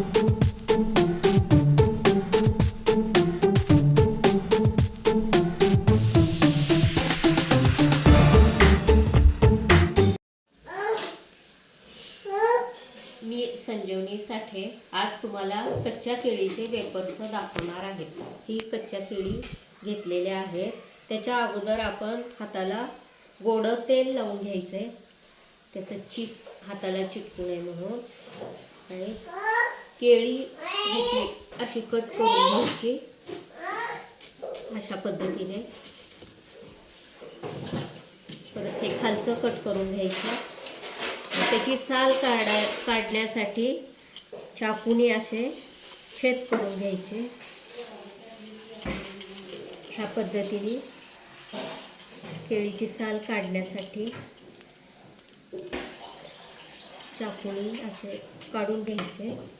मी संजीवनी साठे. आज तुम्हाला कच्च्या केळीचे वेपर्स दाखवणार आहेत ही कच्च्या केळी घेतलेल्या आहेत. त्याच्या अगोदर आपण हाताला गोडं तेल लावून घ्यायचं आहे त्याचं चिप हाताला चिटकू नये म्हणून. आणि केळी ह्याची अशी कट करून घ्यायची. अशा पद्धतीने. परत हे खालचं कट करून घ्यायचं. त्याची साल काढा काढण्यासाठी चाकूने असे छेद करून घ्यायचे. ह्या पद्धतीने केळीची साल काढण्यासाठी चाकूने असे काढून घ्यायचे.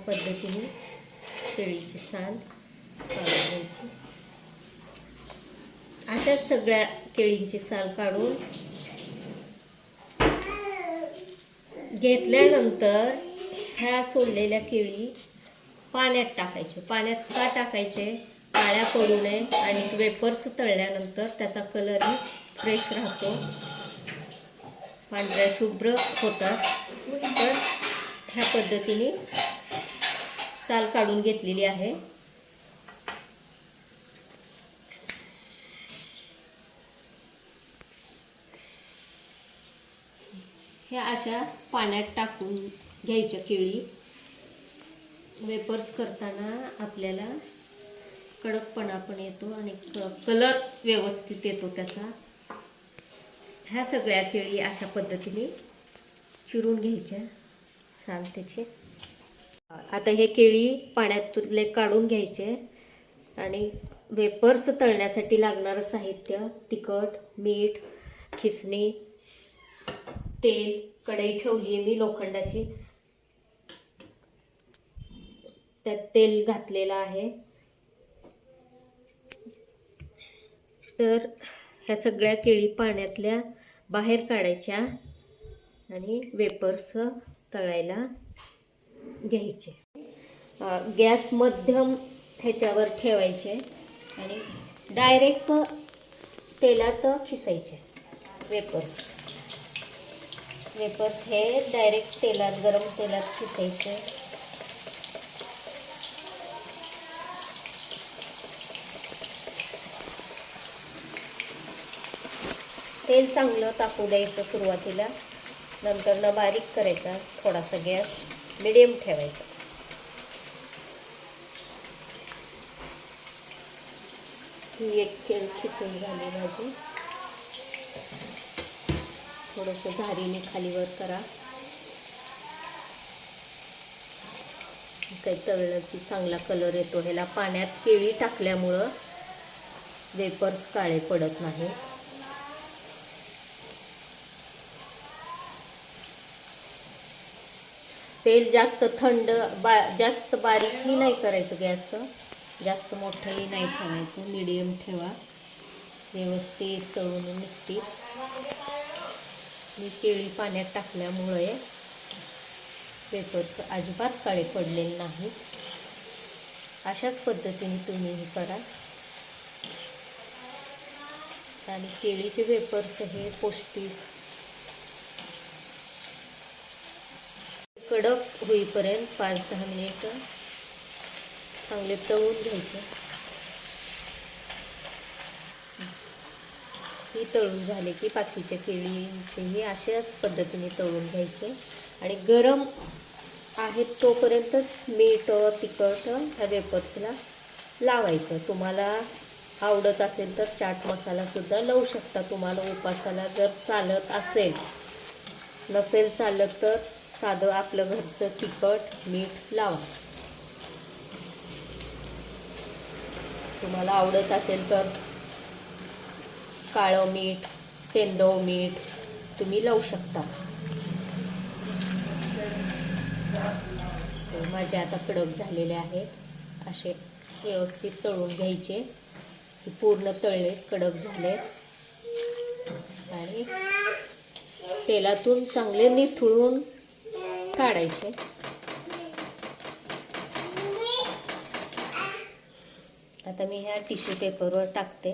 अशा पद्धतीने केळीची साल काढून घ्यायची अशाच सगळ्या केळींची साल काढून घेतल्यानंतर ह्या सोडलेल्या केळी पाण्यात टाकायचे. पाण्यात का टाकायचे? काळ्या पडू नये आणि वेफर्स तळल्यानंतर त्याचा कलरही फ्रेश राहतो. पांढऱ्या शुभ्र होतात. तर ह्या पद्धतीने साल काढून घेतलेली आहे. ह्या अशा पाण्यात टाकून घ्यायच्या केळी. वेपर्स करताना आपल्याला कडकपणा पण येतो आणि क कलर व्यवस्थित येतो त्याचा. ह्या सगळ्या केळी अशा पद्धतीने चिरून घ्यायच्या. साल त्याचे. आता हे केळी पाण्यातले काढून घ्यायचे आणि वेपर्स तळण्यासाठी लागणारं साहित्य तिखट मीठ खिसणी तेल कढई ठेवली आहे मी लोखंडाची. त्यात तेल घातलेलं आहे. तर ह्या सगळ्या केळी पाण्यातल्या बाहेर काढायच्या आणि वेपर्स तळायला घ्यायचे. गॅस मध्यम ह्याच्यावर ठेवायचे आणि डायरेक्ट तेलात खिसायचे. वेपर्स वेपर्स हे डायरेक्ट तेलात गरम तेलात खिसायचे. तेल चांगलं तापू द्यायचं सुरुवातीला. नंतर न बारीक करायचा थोडासा गॅस. मिडियम ठेवायचा. ही एक केळ खिसून झाली भाजी. थोडंसं झारीने खालीवर करा. काही तळलं की चांगला कलर येतो. ह्याला पाण्यात केळी टाकल्यामुळं वेपर्स काळे पडत नाही तेल जास्त थंड बा जास्त बारीकही नाही करायचं गॅस. जास्त मोठंही नाही ठेवायचं मिडियम ठेवा. व्यवस्थित तळून निघतील मी केळी पाण्यात टाकल्यामुळे पेपर्स अजिबात काळे पडलेले नाहीत. अशाच पद्धतीने तुम्ही हे करा. आणि केळीचे वेपर्स हे पौष्टिक कडक होईपर्यंत पाच दहा मिनिटं चांगले तळून घ्यायचे. ही तळून झाले की बाकीच्या केळीचेही अशाच पद्धतीने तळून घ्यायचे. आणि गरम आहेत तोपर्यंतच मीठ तिखट ह्या वेपर्सला लावायचं. तुम्हाला आवडत असेल तर चाट मसालासुद्धा लावू शकता. तुम्हाला उपासाला जर चालत असेल नसेल चालत तर साधं आपलं घरचं तिखट मीठ लावा तुम्हाला आवडत असेल तर काळं मीठ सेंदव मीठ तुम्ही लावू शकता. माझे आता कडक झालेले आहेत. असे व्यवस्थित तळून घ्यायचे. पूर्ण तळले कडक झाले. आणि तेलातून चांगले निथळून काढायचे. आता मी ह्या टिश्यू पेपरवर टाकते.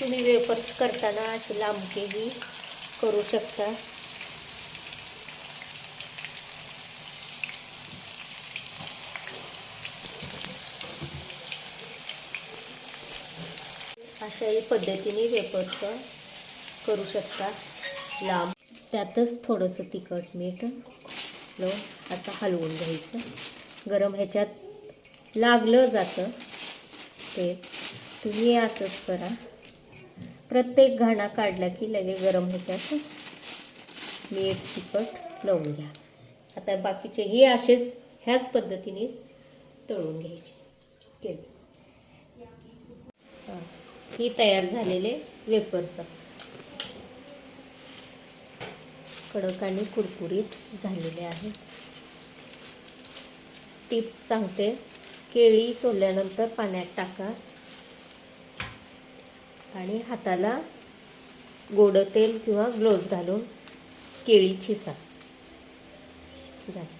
तुम्ही वेपर्स करताना अशी लांबकेही करू शकता. अशाही पद्धतीने वेपर्स करू शकता. लांब. त्यातच थोडंसं तिखट मीठ लावून असं हलवून घ्यायचं. गरम ह्याच्यात लागलं जातं ते. तुम्ही असंच करा. प्रत्येक घाणा काढला की लगे गरम ह्याच्यात मीठ तिखट लावून घ्या. आता बाकीचे हे असेच ह्याच पद्धतीने तळून घ्यायचे. केलं. ही तयार झालेले वेपर्स कडक आणि कुरकुरीत झालेले आहेत. टिप्स सांगते. केळी सोलल्यानंतर पाण्यात टाका. आणि हाताला गोडं तेल किंवा ग्लोव्ज घालून केळी खिसा. झालं.